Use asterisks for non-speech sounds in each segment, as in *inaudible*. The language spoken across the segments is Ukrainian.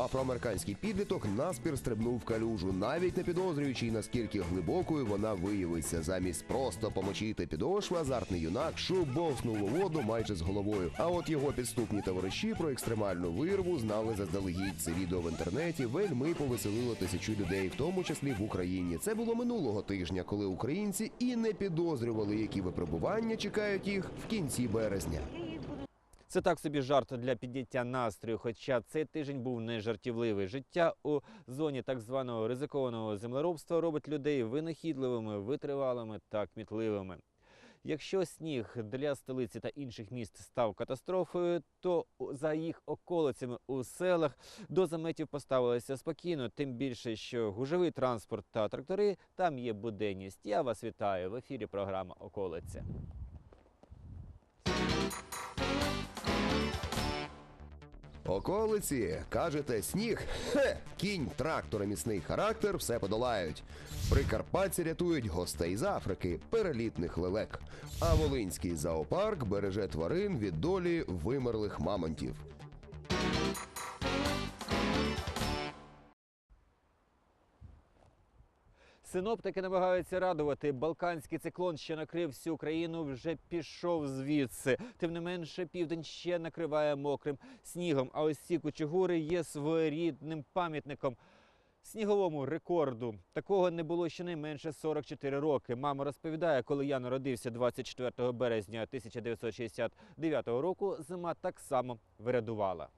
Афроамериканський підліток наспір стрибнув в калюжу, навіть не підозрюючи, наскільки глибокою вона виявиться. Замість просто помочити підошву, азартний юнак шубовснув у воду майже з головою. А от його підступні товариші про екстремальну вирву знали заздалегідь. Це відео в інтернеті вельми повеселило тисячу людей, в тому числі в Україні. Це було минулого тижня, коли українці і не підозрювали, які випробування чекають їх в кінці березня. Це так собі жарт для підняття настрою. Хоча цей тиждень був не жартівливий. Життя у зоні так званого ризикованого землеробства робить людей винахідливими, витривалими та кмітливими. Якщо сніг для столиці та інших міст став катастрофою, то за їх околицями у селах до заметів поставилися спокійно, тим більше, що гужовий транспорт та трактори там є буденність. Я вас вітаю в ефірі. Програма Околиця. Околиці, кажете, сніг? Хе! Кінь, трактор міцний характер все подолають. Прикарпатці рятують гостей з Африки, перелітних лелек. А Волинський зоопарк береже тварин від долі вимерлих мамонтів. Синоптики намагаються радувати. Балканський циклон, що накрив всю країну, вже пішов звідси. Тим не менше, південь ще накриває мокрим снігом. А ось ці кучугури є своєрідним пам'ятником. Сніговому рекорду такого не було щонайменше 44 роки. Мама розповідає, коли я народився 24 березня 1969 року, зима так само вирядувала.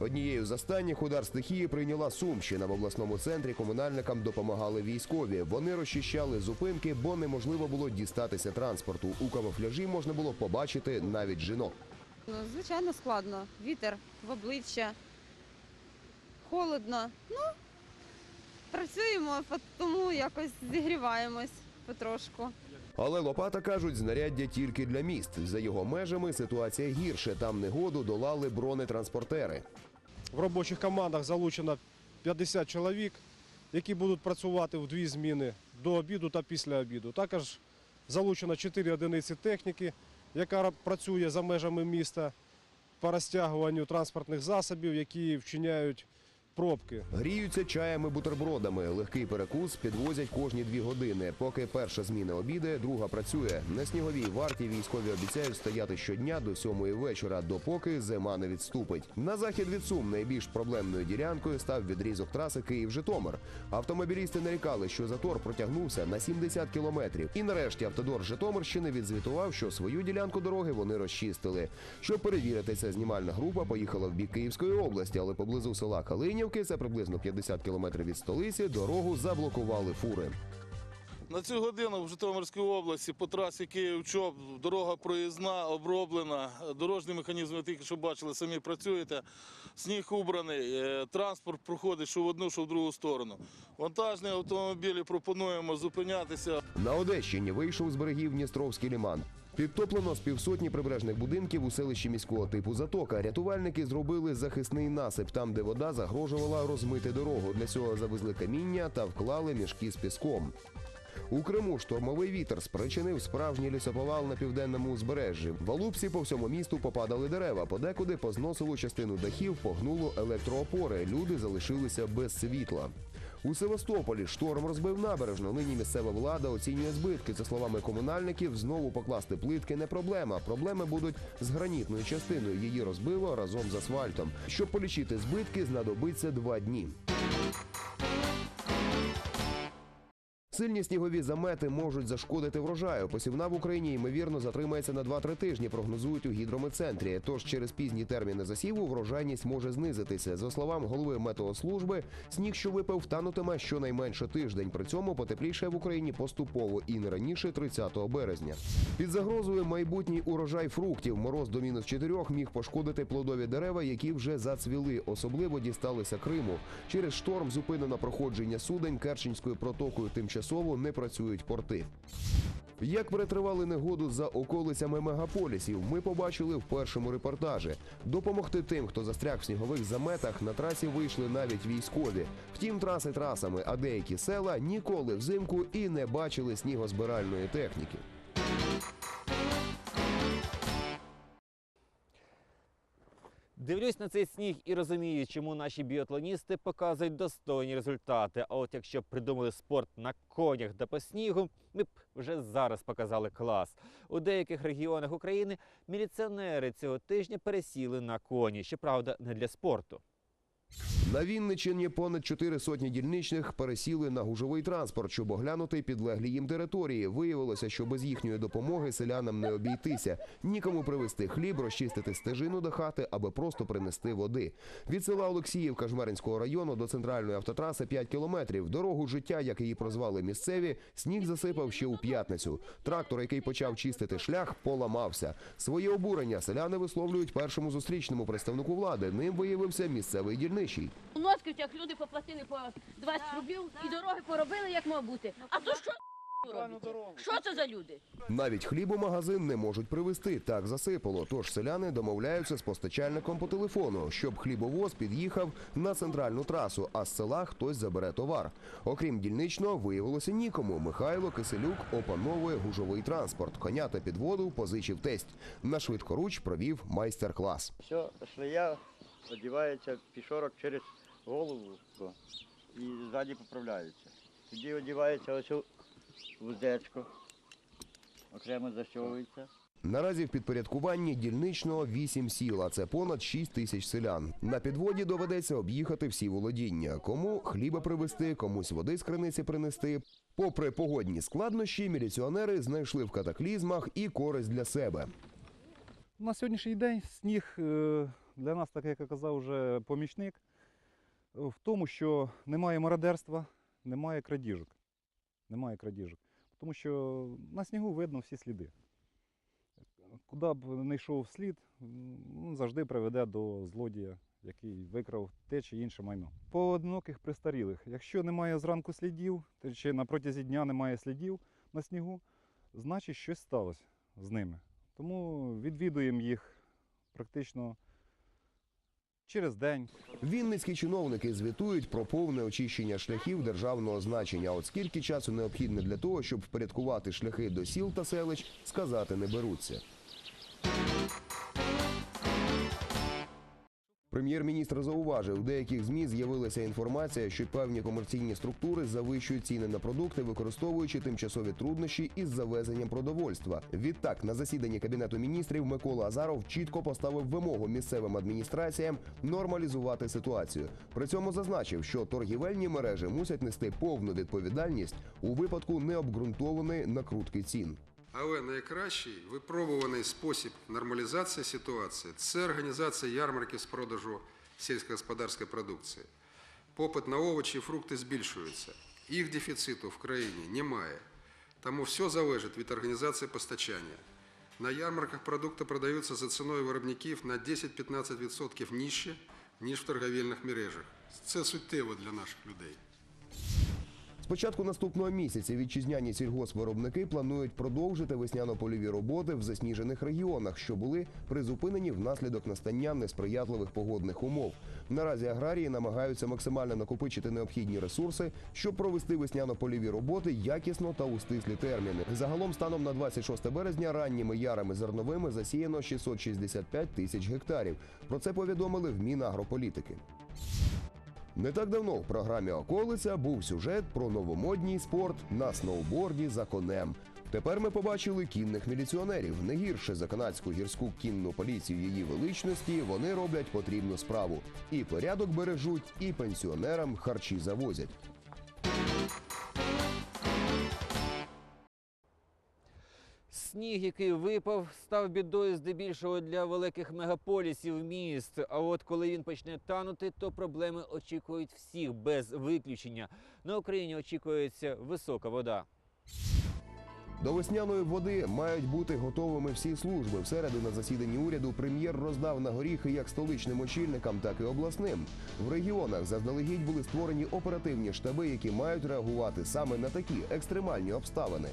Однією з останніх удар стихії прийняла Сумщина. В обласному центрі комунальникам допомагали військові. Вони розчищали зупинки, бо неможливо було дістатися транспорту. У камуфляжі можна було побачити навіть жінок. Ну, звичайно, складно. Вітер в обличчя, холодно. Ну, працюємо, тому якось зігріваємось потрошку. Але Лопата кажуть, знаряддя тільки для міст. За його межами ситуація гірше. Там негоду долали бронетранспортери. В робочих командах залучено 50 чоловік, які будуть працювати в дві зміни до обіду та після обіду. Також залучено 4 одиниці техніки, яка працює за межами міста по розтягуванню транспортних засобів, які вчиняють пробки. Гріються чаями бутербродами. Легкий перекус підвозять кожні дві години. Поки перша зміна обідає, друга працює. На сніговій варті військові обіцяють стояти щодня до сьомої вечора, допоки зима не відступить. На захід від Сум найбільш проблемною ділянкою став відрізок траси Київ-Житомир. Автомобілісти нарікали, що затор протягнувся на 70 кілометрів. І нарешті автодор Житомирщини відзвітував, що свою ділянку дороги вони розчистили. Щоб перевірити це, знімальна група поїхала в бік Київської області, але поблизу села Калинівки, це приблизно 50 кілометрів від столиці, дорогу заблокували фури. На цю годину в Житомирській області по трасі Київ-Чоп дорога проїзна, оброблена. Дорожній механізм, ви тільки що бачили, самі працюєте. Сніг убраний, е, транспорт проходить що в одну, що в другу сторону. Вантажні автомобілі пропонуємо зупинятися. На Одещині вийшов з берегів Дністровський ліман. Підтоплено з півсотні прибережних будинків у селищі міського типу Затока. Рятувальники зробили захисний насип там, де вода загрожувала розмити дорогу. Для цього завезли каміння та вклали мішки з піском. У Криму штормовий вітер спричинив справжній лісоповал на південному узбережжі. В Алупці по всьому місту попадали дерева. Подекуди позносило частину дахів, погнуло електроопори. Люди залишилися без світла. У Севастополі шторм розбив набережну. Нині місцева влада оцінює збитки. За словами комунальників, знову покласти плитки не проблема. Проблеми будуть з гранітною частиною. Її розбило разом з асфальтом. Щоб полічити збитки, знадобиться два дні. Сильні снігові замети можуть зашкодити врожаю. Посівна в Україні ймовірно затримається на 2-3 тижні. Прогнозують у гідрометцентрі. Тож через пізні терміни засіву врожайність може знизитися. За словами голови метеослужби, сніг, що випав, танутиме щонайменше тиждень. При цьому потепліше в Україні поступово і не раніше 30 березня. Під загрозою майбутній урожай фруктів. Мороз до мінус 4 міг пошкодити плодові дерева, які вже зацвіли. Особливо дісталися Криму. Через шторм зупинено проходження судень Керченською протокою. Тимчасово не працюють порти. Як перетривали негоду за околицями мегаполісів, ми побачили в першому репортажі. Допомогти тим, хто застряг в снігових заметах, на трасі вийшли навіть військові. Втім, траси трасами, а деякі села ніколи взимку і не бачили снігозбиральної техніки. Дивлюсь на цей сніг і розумію, чому наші біатлоністи показують достойні результати. А от якщо б придумали спорт на конях та по снігу, ми б вже зараз показали клас. У деяких регіонах України міліціонери цього тижня пересіли на коні. Щоправда, не для спорту. На Вінничині понад чотири сотні дільничних пересіли на гужовий транспорт, щоб оглянути підлеглі їм території. Виявилося, що без їхньої допомоги селянам не обійтися. Нікому привезти хліб, розчистити стежину до хати, аби просто принести води. Від села Олексіївка Жмеринського району до центральної автотраси 5 кілометрів. Дорогу життя, як її прозвали місцеві, сніг засипав ще у п'ятницю. Трактор, який почав чистити шлях, поламався. Своє обурення селяни висловлюють першому зустрічному представнику влади. Ним виявився місцевий дільничий. У Носківцях люди поплатили по 20 рублів і дороги поробили, як мав бути. А то що? Що це за люди? Навіть хліб у магазин не можуть привезти, так засипало. Тож селяни домовляються з постачальником по телефону, щоб хлібовоз під'їхав на центральну трасу, а з села хтось забере товар. Окрім дільничного, виявилося нікому. Михайло Киселюк опановує гужовий транспорт. Коня та підводу позичив тесть. На швидкоруч провів майстер-клас. Все, шлея одівається пішорок через голову і ззаді поправляється. Тоді одівається ось у вуздечко, окремо защовується. Наразі в підпорядкуванні дільничного 8 сіл, а це понад 6 тисяч селян. На підводі доведеться об'їхати всі володіння. Кому хліба привезти, комусь води з криниці принести. Попри погодні складнощі, міліціонери знайшли в катаклізмах і користь для себе. На сьогоднішній день сніг е, для нас, так як я казав, вже помічник в тому, що немає мародерства, немає крадіжок. Немає крадіжок. Тому що на снігу видно всі сліди. Куди б не йшов слід, завжди приведе до злодія, який викрав те чи інше майно. По одиноких пристарілих, якщо немає зранку слідів, чи на протязі дня немає слідів на снігу, значить щось сталося з ними. Тому відвідуємо їх практично через день. Вінницькі чиновники звітують про повне очищення шляхів державного значення. От скільки часу необхідне для того, щоб впорядкувати шляхи до сіл та селищ, сказати не беруться. Прем'єр-міністр зауважив, у деяких ЗМІ з'явилася інформація, що певні комерційні структури завищують ціни на продукти, використовуючи тимчасові труднощі із завезенням продовольства. Відтак, на засіданні кабінету міністрів Микола Азаров чітко поставив вимогу місцевим адміністраціям нормалізувати ситуацію. При цьому зазначив, що торгівельні мережі мусять нести повну відповідальність у випадку необґрунтованої накрутки цін. Але найкращий випробуваний спосіб нормалізації ситуації це організація ярмарків з продажу сільськогосподарської продукції. Попит на овочі і фрукти збільшується. Їх дефіциту в країні немає. Тому все залежить від організації постачання. На ярмарках продукти продаються за ціною виробників на 10-15% нижче, ніж в торговельних мережах. Це суттєво для наших людей. Початку наступного місяця вітчизняні сільгоспвиробники планують продовжити весняно-польові роботи в засніжених регіонах, що були призупинені внаслідок настання несприятливих погодних умов. Наразі аграрії намагаються максимально накопичити необхідні ресурси, щоб провести весняно-польові роботи якісно та у стислі терміни. Загалом, станом на 26 березня, ранніми ярами зерновими засіяно 665 тисяч гектарів. Про це повідомили в Мінагрополітики. Не так давно в програмі Околиця був сюжет про новомодній спорт на сноуборді за конем. Тепер ми побачили кінних міліціонерів. Не гірше за канадську гірську кінну поліцію її величності. Вони роблять потрібну справу. І порядок бережуть, і пенсіонерам харчі завозять. Сніг, який випав, став бідою здебільшого для великих мегаполісів міст. А от коли він почне танути, то проблеми очікують всіх без виключення. На Україні очікується висока вода. До весняної води мають бути готовими всі служби. В середу на засіданні уряду прем'єр роздав на горіхи як столичним очільникам, так і обласним. В регіонах заздалегідь були створені оперативні штаби, які мають реагувати саме на такі екстремальні обставини.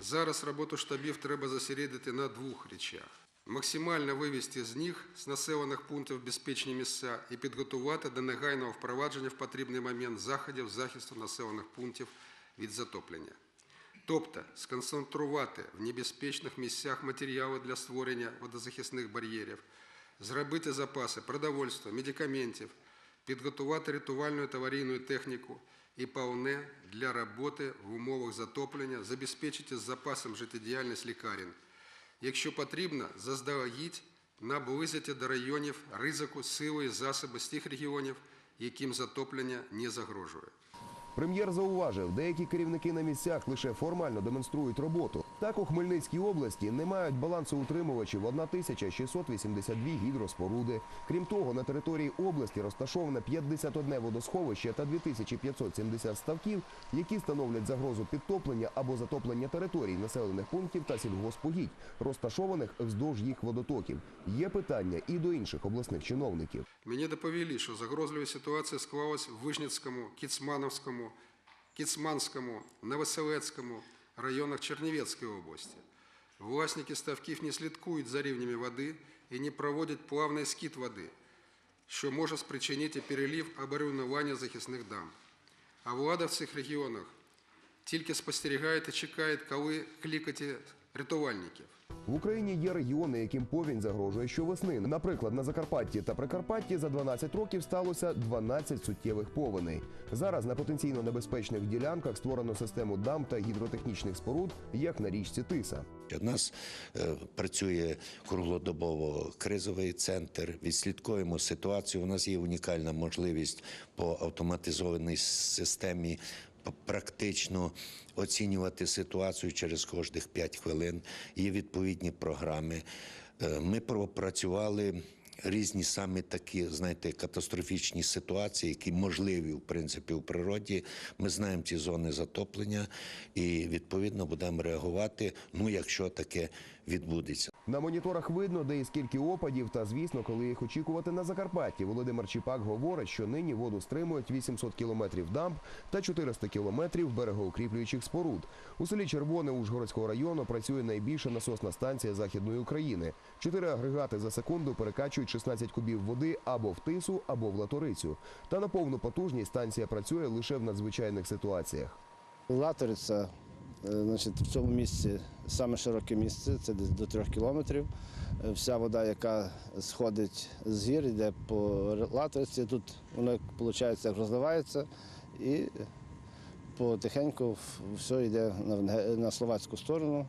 Зараз роботу штабів треба зосередити на двох речах: максимально вивести з них з населених пунктів безпечні місця і підготувати до негайного впровадження в потрібний момент заходів захисту населених пунктів від затоплення. Тобто сконцентрувати в небезпечних місцях матеріали для створення водозахисних бар'єрів, зробити запаси продовольства, медикаментів, підготувати рятувальну та аварійну техніку і павне для роботи в умовах затоплення, забезпечити запасом життєдіяльність лікарень. Якщо потрібно, заздалегідь наблизити до районів ризику сили засоби з тих регіонів, яким затоплення не загрожує. Прем'єр зауважив, деякі керівники на місцях лише формально демонструють роботу. Так у Хмельницькій області не мають балансоутримувачів 1682 гідроспоруди. Крім того, на території області розташовано 51 водосховище та 2570 ставків, які становлять загрозу підтоплення або затоплення територій населених пунктів та сільгоспогідь, розташованих вздовж їх водотоків. Є питання і до інших обласних чиновників. Мені доповіли, що загрозлива ситуація склалась в Вижницькому, Кіцмановському, Кіцманському, Новоселецькому районах Чернівецької області. Власники ставків не слідкують за рівнями води і не проводять плавний скид води, що може спричинити перелив або руйнування захисних дам. А влада в цих регіонах тільки спостерігає и чекає, коли клікати рятувальників. В Україні є регіони, яким повінь загрожує щовесни. Наприклад, на Закарпатті та Прикарпатті за 12 років сталося 12 суттєвих повеней. Зараз на потенційно небезпечних ділянках створено систему дам та гідротехнічних споруд, як на річці Тиса. У нас е, працює круглодобово кризовий центр. Відслідкуємо ситуацію. У нас є унікальна можливість по автоматизованій системі практично оцінювати ситуацію через кожних 5 хвилин. Є відповідні програми. Е, Ми пропрацювали різні саме такі, знаєте, катастрофічні ситуації, які можливі в принципі у природі. Ми знаємо ці зони затоплення і відповідно будемо реагувати. Ну, якщо таке відбудеться. На моніторах видно, де і скільки опадів, та звісно, коли їх очікувати на Закарпатті. Володимир Чіпак говорить, що нині воду стримують 800 кілометрів дамб та 400 кілометрів берегоукріплюючих споруд. У селі Червоне Ужгородського району працює найбільша насосна станція Західної України. Чотири агрегати за секунду перекачують 16 кубів води або в тису, або в латорицю. Та на повну потужність станція працює лише в надзвичайних ситуаціях. Латориця, значить, в цьому місці саме широке місце, це десь до трьох кілометрів. Е, Вся вода, яка сходить з гір, йде по латориці. Тут вона, виходить, розливається і потихеньку все йде на, словацьку сторону.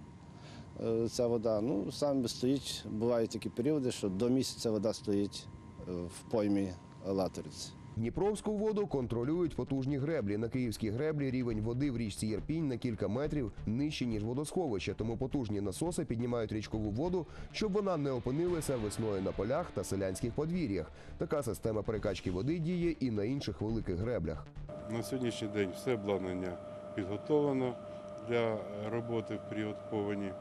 е, Ця вода. Ну, саме стоїть, бувають такі періоди, що до місяця вода стоїть е, в поймі латориці. Дніпровську воду контролюють потужні греблі. На київській греблі рівень води в річці Єрпінь на кілька метрів нижче, ніж водосховище, тому потужні насоси піднімають річкову воду, щоб вона не опинилася весною на полях та селянських подвір'ях. Така система перекачки води діє і на інших великих греблях. На сьогоднішній день все обладнання підготовлено для роботи в період повені. Е,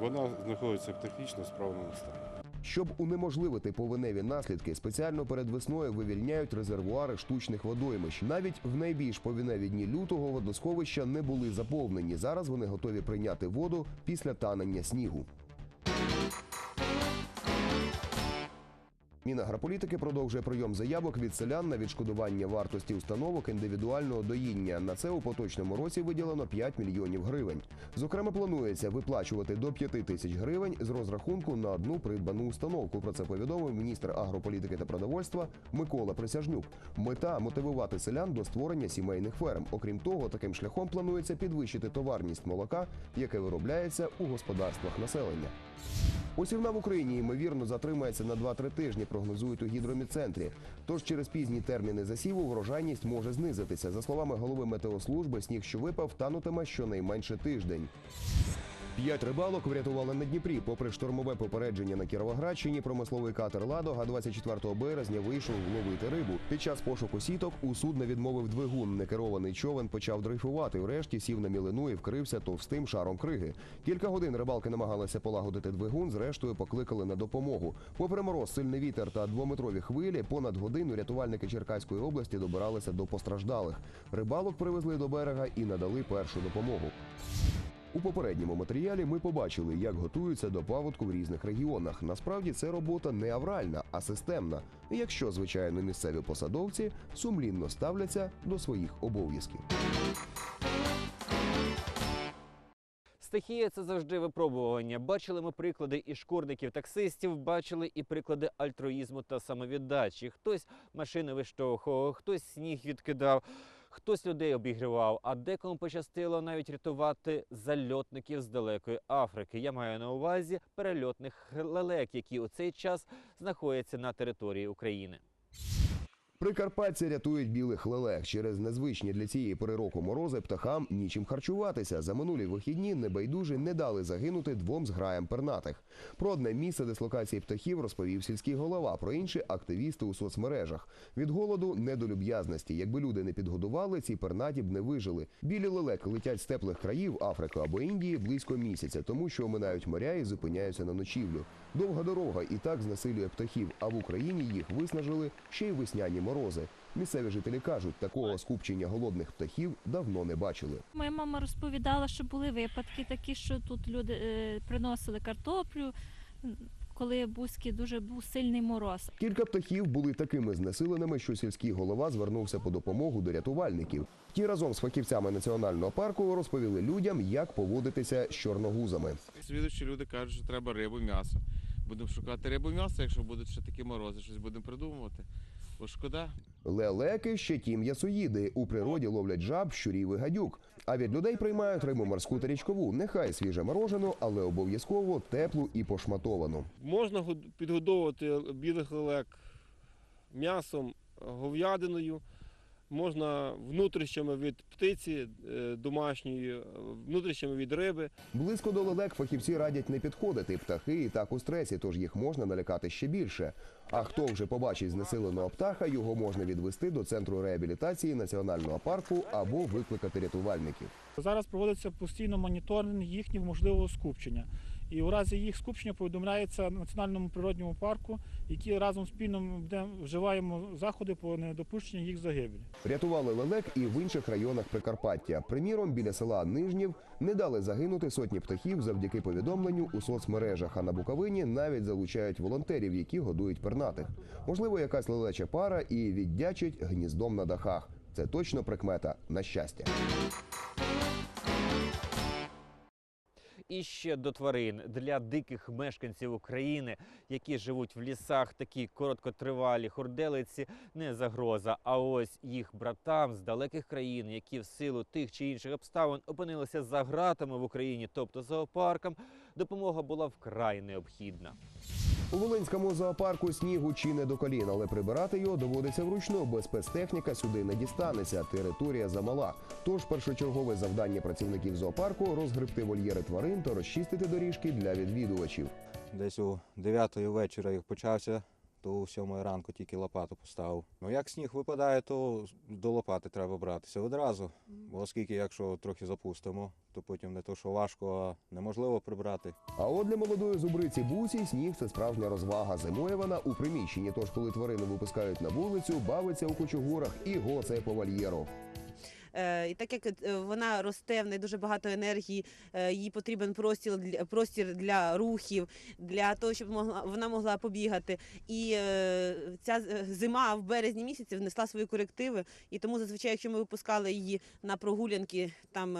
Вона знаходиться в технічно справному стані. Щоб унеможливити повеневі наслідки, спеціально перед весною вивільняють резервуари штучних водоймищ. Навіть в найбільш повіневі дні лютого водосховища не були заповнені. Зараз вони готові прийняти воду після танення снігу. Мінагрополітики продовжує прийом заявок від селян на відшкодування вартості установок індивідуального доїння. На це у поточному році виділено 5 мільйонів гривень. Зокрема, планується виплачувати до 5 тисяч гривень з розрахунку на одну придбану установку. Про це повідомив міністр агрополітики та продовольства Микола Присяжнюк. Мета мотивувати селян до створення сімейних ферм. Окрім того, таким шляхом планується підвищити товарність молока, яке виробляється у господарствах населення. Посівна в Україні ймовірно затримається на 2-3 тижні, прогнозують у гідромідцентрі. Тож через пізні терміни засіву врожайність може знизитися. За словами голови метеослужби, сніг, що випав, танутиме щонайменше тиждень. П'ять рибалок врятували на Дніпрі. Попри штормове попередження на Кіровоградщині, промисловий катер Ладога 24 березня вийшов ловити рибу. Під час пошуку сіток у судна відмовив двигун. Некерований човен почав дрейфувати. Врешті сів на мілину і вкрився товстим шаром криги. Кілька годин рибалки намагалися полагодити двигун. Зрештою покликали на допомогу. Попри мороз, сильний вітер та двометрові хвилі, понад годину рятувальники Черкаської області добиралися до постраждалих. Рибалок привезли до берега і надали першу допомогу. У попередньому матеріалі ми побачили, як готуються до паводку в різних регіонах. Насправді це робота не авральна, а системна. Якщо, звичайно, місцеві посадовці сумлінно ставляться до своїх обов'язків. Стихія це завжди випробування. Бачили ми приклади і шкурників таксистів, бачили і приклади альтруїзму та самовіддачі. Хтось машини виштовхував, хтось сніг відкидав, хтось людей обігрівав, а декому пощастило навіть рятувати зальотників з далекої Африки. Я маю на увазі перельотних лелек, які у цей час знаходяться на території України. Прикарпатці рятують білих лелек. Через незвичні для цієї пори року морози птахам нічим харчуватися. За минулі вихідні небайдужі не дали загинути двом зграям пернатих. Про одне місце дислокації птахів розповів сільський голова, про інше активісти у соцмережах. Від голоду не до люб'язності. Якби люди не підгодували, ці пернаті б не вижили. Білі лелеки летять з теплих країв Африки або Індії близько місяця, тому що оминають моря і зупиняються на ночівлю. Довга дорога і так знесилює птахів, а в Україні їх виснажили ще й весняні морози. Місцеві жителі кажуть, такого скупчення голодних птахів давно не бачили. Моя мама розповідала, що були випадки такі, що тут люди е, приносили картоплю, коли бузьки дуже був сильний мороз. Кілька птахів були такими знесиленими, що сільський голова звернувся по допомогу до рятувальників. Ті разом з фахівцями національного парку розповіли людям, як поводитися з чорногузами. Свідучі люди кажуть, що треба рибу, м'ясо. Будемо шукати рибу, м'ясо, якщо будуть ще такі морози, щось будемо придумувати. Бо шкода. Лелеки ще ті м'ясоїди. У природі ловлять жаб, щурів і гадюк. А від людей приймають рибу морську та річкову. Нехай свіже морожену, але обов'язково теплу і пошматовану. Можна год- підгодовувати білих лелек м'ясом, говядиною, можна внутрішнями від птиці е, домашньої, е, внутрішнями від риби. Близько до лелек фахівці радять не підходити. Птахи і так у стресі, тож їх можна налякати ще більше. А хто вже побачить знесиленого птаха, його можна відвести до центру реабілітації національного парку або викликати рятувальників. Зараз проводиться постійно моніторинг їхнього можливого скупчення. І у разі їх скупчення повідомляється Національному природньому парку, які разом спільно вживаємо заходи по недопущенню їх загибелі. Рятували лелек і в інших районах Прикарпаття. Приміром, біля села Нижнів не дали загинути сотні птахів завдяки повідомленню у соцмережах. А на Буковині навіть залучають волонтерів, які годують пернатих. Можливо, якась лелеча пара і віддячить гніздом на дахах. Це точно прикмета на щастя. І ще до тварин для диких мешканців України, які живуть в лісах, такі короткотривалі хурделиці, не загроза. А ось їх братам з далеких країн, які в силу тих чи інших обставин опинилися за ґратами в Україні, тобто зоопаркам, допомога була вкрай необхідна. У Волинському зоопарку снігу чи не до колін, але прибирати його доводиться вручну, Без спецтехніка сюди не дістанеться. Територія замала. Тож першочергове завдання працівників зоопарку розгребти вольєри тварин та розчистити доріжки для відвідувачів. Десь у 9 вечора як почався, то у 7 ранку тільки лопату поставив. Ну як сніг випадає, то до лопати треба братися одразу. Бо оскільки, якщо трохи запустимо, то потім не то, що важко, а неможливо прибрати. А от для молодої зубриці Бусі сніг це справжня розвага. Зимує вона у приміщенні. Тож, коли тварину випускають на вулицю, бавиться у кучугурах і гоцає по вольєру. Е, І так як е, вона росте, в неї дуже багато енергії, е, їй потрібен простір для простір для рухів, для того, щоб могла вона могла побігати. І ця зима в березні місяці внесла свої корективи. І тому зазвичай, якщо ми випускали її на прогулянки там.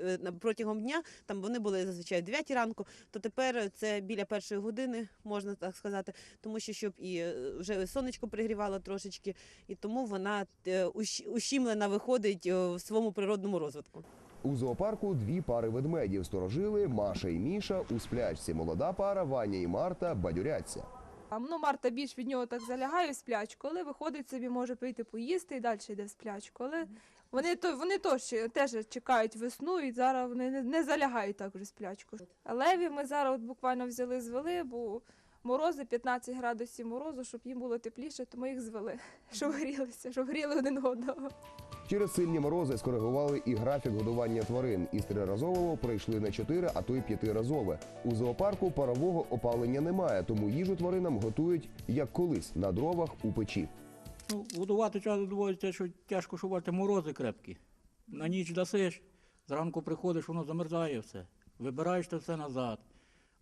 Е, Протягом дня там вони були зазвичай о 9 ранку, то тепер це біля першої години, можна так сказати, тому що щоб і е, вже сонечко пригрівало трошечки, і тому вона е, ущімлена виходить в своєму природному розвитку. У зоопарку дві пари ведмедів сторожили Маша і Міша у сплячці. Молода пара Ваня і Марта бадюряться. А ну, Марта більш від нього так залягає в сплячку, але виходить собі, може прийти поїсти і далі йде в сплячку. Але вони то вони то ще теж чекають весну і зараз вони не, не залягають так вже в сплячку. Леві ми зараз от буквально взяли, звели, бо морози 15 градусів морозу, щоб їм було тепліше, то ми їх звели, *laughs* щоб грілися, щоб гріли один одного. Через сильні морози скоригували і графік годування тварин. Із триразового прийшли на чотири, а то й п'ятиразове. У зоопарку парового опалення немає, тому їжу тваринам готують як колись на дровах у печі. Ну, годувати часто доводиться, що тяжко шувати морози крепкі. На ніч дасиш, зранку приходиш, воно замерзає все. Вибираєш це все назад.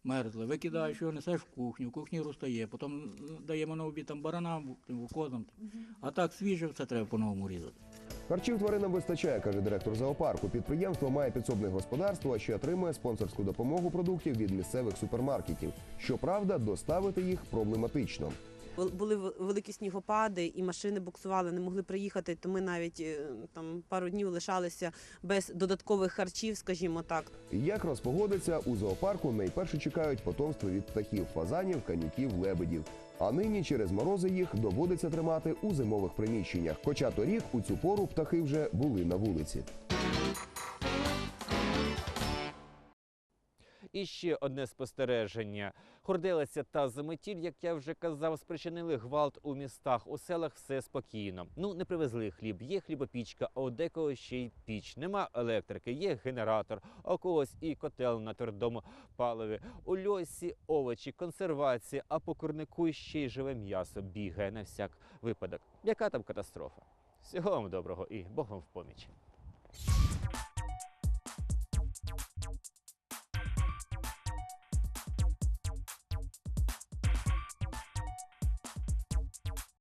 Мерзле. Викидаєш його, несеш в кухню, в кухні розтає, потім даємо на обід там баранам, тим, козам. А так свіже, все треба по-новому різати. Харчів тваринам вистачає, каже директор зоопарку. Підприємство має підсобне господарство, а ще отримує спонсорську допомогу продуктів від місцевих супермаркетів. Щоправда, доставити їх проблематично. Були великі снігопади, і машини буксували, не могли приїхати. То ми навіть е, там пару днів лишалися без додаткових харчів, скажімо так. Як розпогодиться, у зоопарку найперше чекають потомство від птахів, фазанів, канюків, лебедів. А нині через морози їх доводиться тримати у зимових приміщеннях. Хоча торік у цю пору птахи вже були на вулиці. І ще одне спостереження. Хорделиця та заметіль, як я вже казав, спричинили гвалт у містах. У селах все спокійно. Ну, не привезли хліб, є хлібопічка, а у декого ще й піч. Нема електрики, є генератор, а у когось і котел на твердому паливі. У льосі овочі, консервація, а по курнику ще й живе м'ясо бігає на всяк випадок. Яка там катастрофа? Всього вам доброго і Бог вам в поміч.